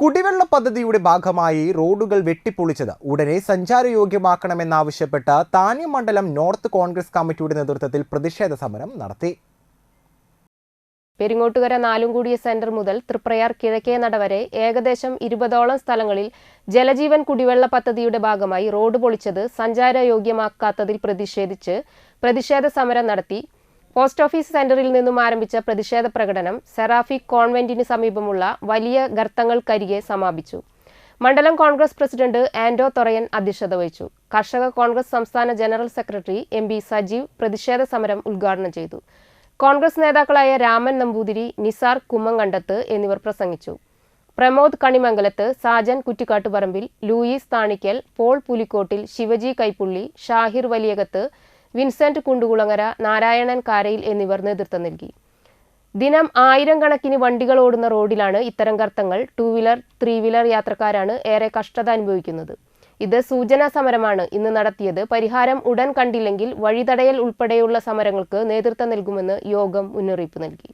കുടിവെള്ള പദ്ധതിയുടെ ഭാഗമായി റോഡുകൾ വെട്ടിപ്പൊളിച്ചത്. ഉടനെ സഞ്ചാരയോഗ്യമാക്കണമെന്നാവശ്യപ്പെട്ട് താന്യം മണ്ഡലം നോർത്ത് കോൺഗ്രസ് കമ്മിറ്റിയുടെ നേതൃത്വത്തിൽ പ്രതിഷേധ സമരം നടത്തി. പെരിങ്ങോട്ടുകര നാലുംകൂടിയ സെന്റർ മുതൽ തൃപ്രയാർ കിഴക്കേ നട വരെ ഏകദേശം ഇരുപതോളം സ്ഥലങ്ങളിൽ ജലജീവൻ കുടിവെള്ള പദ്ധതിയുടെ ഭാഗമായി റോഡ് പൊളിച്ചത് സഞ്ചാരയോഗ്യമാക്കാത്തതിൽ പ്രതിഷേധിച്ച് പ്രതിഷേധ സമരം നടത്തി. പോസ്റ്റ് ഓഫീസ് സെന്ററിൽ നിന്നും ആരംഭിച്ച പ്രതിഷേധ പ്രകടനം സെറാഫി കോൺവെന്റിന് സമീപമുള്ള വലിയ ഗർത്തങ്ങൾക്കരികെ സമാപിച്ചു. മണ്ഡലം കോൺഗ്രസ് പ്രസിഡന്റ് ആൻഡോ തൊറയൻ അധ്യക്ഷത വഹിച്ചു. കർഷക കോൺഗ്രസ് സംസ്ഥാന general secretary M B Sajeev പ്രതിഷേധ സമരം ഉദ്ഘാടനം ചെയ്തു. കോൺഗ്രസ് നേതാക്കളായ രാമൻ നമ്പൂതിരി നിസാർ കുമ്മങ്കണ്ടത്ത് എന്നിവർ പ്രസംഗിച്ചു. Pramod Kanimangalath Sajan Kuttikkattuparambil Louis Thanikkal Paul Pulikkottil Shivaji Kaippully Shahir Valiyakath Vincent Kundukulangara Narayanan Karayil എന്നിവർ നേതൃത്വം നൽകി. ദിനം ആയിരം കണക്കിന് വണ്ടികൾ ഓടുന്ന റോഡിലാണ് ഇത്തരം കർത്തങ്ങൾ ടൂ വീലർ ത്രീ വീലർ യാത്രക്കാരാണ് ഏറെ കഷ്ടത അനുഭവിക്കുന്നത്. ഇത് സൂചനാ സമരമാണ്. ഇന്ന് നടത്തിയത് പരിഹാരം ഉടൻ കണ്ടില്ലെങ്കിൽ വഴിതടയൽ ഉൾപ്പെടെയുള്ള സമരങ്ങൾക്ക് നേതൃത്വം നൽകുമെന്ന് യോഗം മുന്നറിയിപ്പ് നൽകി.